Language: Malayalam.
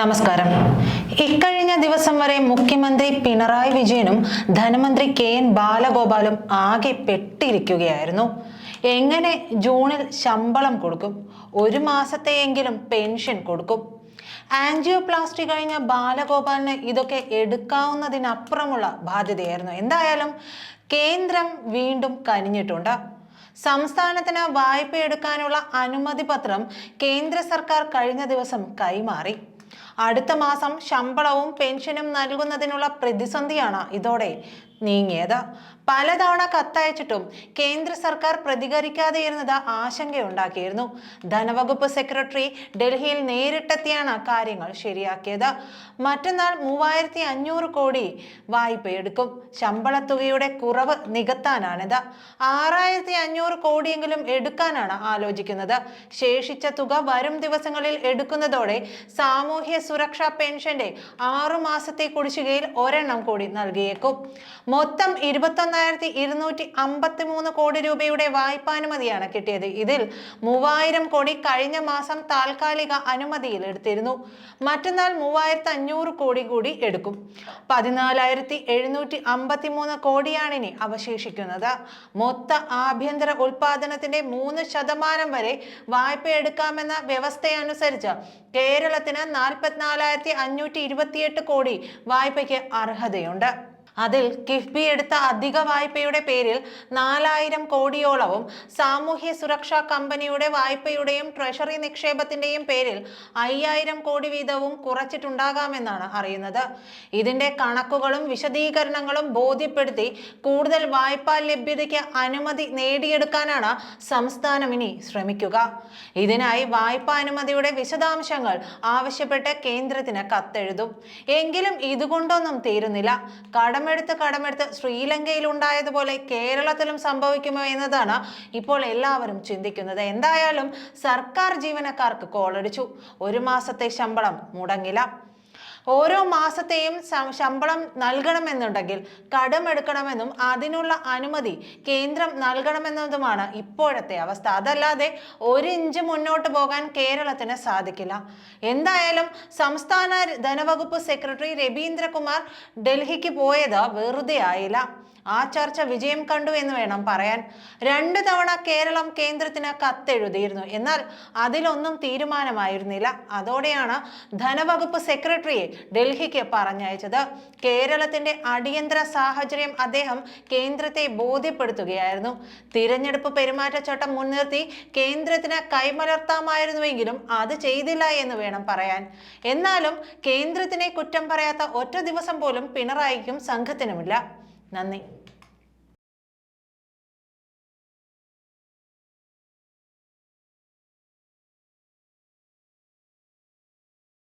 നമസ്കാരം. ഇക്കഴിഞ്ഞ ദിവസം വരെ മുഖ്യമന്ത്രി പിണറായി വിജയനും ധനമന്ത്രി കെ എൻ ബാലഗോപാലും ആകെ പെട്ടിരിക്കുകയായിരുന്നു. എങ്ങനെ ജൂണിൽ ശമ്പളം കൊടുക്കും? ഒരു മാസത്തെയെങ്കിലും പെൻഷൻ കൊടുക്കും? ആൻജിയോപ്ലാസ്റ്റി കഴിഞ്ഞ ബാലഗോപാലിന് ഇതൊക്കെ എടുക്കാവുന്നതിനപ്പുറമുള്ള ബാധ്യതയായിരുന്നു. എന്തായാലും കേന്ദ്രം വീണ്ടും കനിഞ്ഞിട്ടുണ്ട്. സംസ്ഥാനത്തിന് വായ്പ എടുക്കാനുള്ള അനുമതി പത്രം കേന്ദ്ര സർക്കാർ കഴിഞ്ഞ ദിവസം കൈമാറി. അടുത്ത മാസം ശമ്പളവും പെൻഷനും നൽകുന്നതിനുള്ള പ്രതിസന്ധിയാണ് ഇതോടെ. നീങ്ങിയത്. പലതവണ കത്തയച്ചിട്ടും കേന്ദ്ര സർക്കാർ പ്രതികരിക്കാതെ ഇരുന്നത് ആശങ്കയുണ്ടാക്കിയിരുന്നു. ധനവകുപ്പ് സെക്രട്ടറി ഡൽഹിയിൽ നേരിട്ടെത്തിയാണ് കാര്യങ്ങൾ ശരിയാക്കിയത്. മറ്റന്നാൾ മൂവായിരത്തി അഞ്ഞൂറ് കോടി വായ്പയെടുക്കും. ശമ്പളത്തുകയുടെ കുറവ് നികത്താനാണിത്. ആറായിരത്തി അഞ്ഞൂറ് കോടിയെങ്കിലും എടുക്കാനാണ് ആലോചിക്കുന്നത്. ശേഷിച്ച തുക വരും ദിവസങ്ങളിൽ എടുക്കുന്നതോടെ സാമൂഹ്യ സുരക്ഷാ പെൻഷന്റെ ആറു മാസത്തെ കുടിശ്ശികയിൽ ഒരെണ്ണം കൂടി നൽകിയേക്കും. മൊത്തം ഇരുപത്തൊന്നായിരത്തി ഇരുന്നൂറ്റി അമ്പത്തി മൂന്ന് കോടി രൂപയുടെ വായ്പാനുമതിയാണ് കിട്ടിയത്. ഇതിൽ മൂവായിരം കോടി കഴിഞ്ഞ മാസം താൽക്കാലിക അനുമതിയിൽ എടുത്തിരുന്നു. മറ്റന്നാൾ മൂവായിരത്തി അഞ്ഞൂറ് കോടി കൂടി എടുക്കും. പതിനാലായിരത്തി എഴുന്നൂറ്റി അമ്പത്തി മൂന്ന് കോടിയാണ് ഇനി അവശേഷിക്കുന്നത്. മൊത്ത ആഭ്യന്തര ഉൽപാദനത്തിന്റെ മൂന്ന് ശതമാനം വരെ വായ്പ എടുക്കാമെന്ന വ്യവസ്ഥയനുസരിച്ച് കേരളത്തിന് നാൽപ്പത്തിനാലായിരത്തി അഞ്ഞൂറ്റി ഇരുപത്തിയെട്ട് കോടി വായ്പയ്ക്ക് അർഹതയുണ്ട്. അതിൽ കിഫ്ബി എടുത്ത അധിക വായ്പയുടെ പേരിൽ നാലായിരം കോടിയോളവും സാമൂഹ്യ സുരക്ഷാ കമ്പനിയുടെ വായ്പയുടെയും ട്രഷറി നിക്ഷേപത്തിന്റെയും പേരിൽ അയ്യായിരം കോടി വീതവും കുറച്ചിട്ടുണ്ടാകാമെന്നാണ് അറിയുന്നത്. ഇതിന്റെ കണക്കുകളും വിശദീകരണങ്ങളും ബോധ്യപ്പെടുത്തി കൂടുതൽ വായ്പാ ലഭ്യതയ്ക്ക് അനുമതി നേടിയെടുക്കാനാണ് സംസ്ഥാനം ഇനി ശ്രമിക്കുക. ഇതിനായി വായ്പാ അനുമതിയുടെ വിശദാംശങ്ങൾ ആവശ്യപ്പെട്ട് കേന്ദ്രത്തിന് കത്തെഴുതും. എങ്കിലും ഇതുകൊണ്ടൊന്നും തീരുന്നില്ല. കടമെടുത്ത് കടമെടുത്ത് ശ്രീലങ്കയിൽ ഉണ്ടായതുപോലെ കേരളത്തിലും സംഭവിക്കുമോ എന്നതാണ് ഇപ്പോൾ എല്ലാവരും ചിന്തിക്കുന്നത്. എന്തായാലും സർക്കാർ ജീവനക്കാർക്ക് കോളടിച്ചു. ഒരു മാസത്തെ ശമ്പളം മുടങ്ങില്ല. ഓരോ മാസത്തെയും ശമ്പളം നൽകണമെന്നുണ്ടെങ്കിൽ കടമെടുക്കണമെന്നും അതിനുള്ള അനുമതി കേന്ദ്രം നൽകണമെന്നതുമാണ് ഇപ്പോഴത്തെ അവസ്ഥ. അതല്ലാതെ ഒരു ഇഞ്ച് മുന്നോട്ട് പോകാൻ കേരളത്തിന് സാധിക്കില്ല. എന്തായാലും സംസ്ഥാന ധനവകുപ്പ് സെക്രട്ടറി രവീന്ദ്രകുമാർ ഡൽഹിക്ക് പോയത് വെറുതെ ആയില്ല. ആ ചർച്ച വിജയം കണ്ടു എന്ന് വേണം പറയാൻ. രണ്ടു തവണ കേരളം കേന്ദ്രത്തിന് കത്തെഴുതിയിരുന്നു. എന്നാൽ അതിലൊന്നും തീരുമാനമായിരുന്നില്ല. അതോടെയാണ് ധനവകുപ്പ് സെക്രട്ടറിയെ ഡൽഹിക്ക് പറഞ്ഞയച്ചത്. കേരളത്തിന്റെ അടിയന്തര സാഹചര്യം അദ്ദേഹം കേന്ദ്രത്തെ ബോധ്യപ്പെടുത്തുകയായിരുന്നു. തിരഞ്ഞെടുപ്പ് പെരുമാറ്റച്ചട്ടം മുൻനിർത്തി കേന്ദ്രത്തിന് കൈമലർത്താമായിരുന്നുവെങ്കിലും അത് ചെയ്തില്ല എന്ന് വേണം പറയാൻ. എന്നാലും കേന്ദ്രത്തിനെ കുറ്റം പറയാത്ത ഒറ്റ ദിവസം പോലും പിണറായിക്കും സംഘത്തിനുമില്ല. നന്ദി.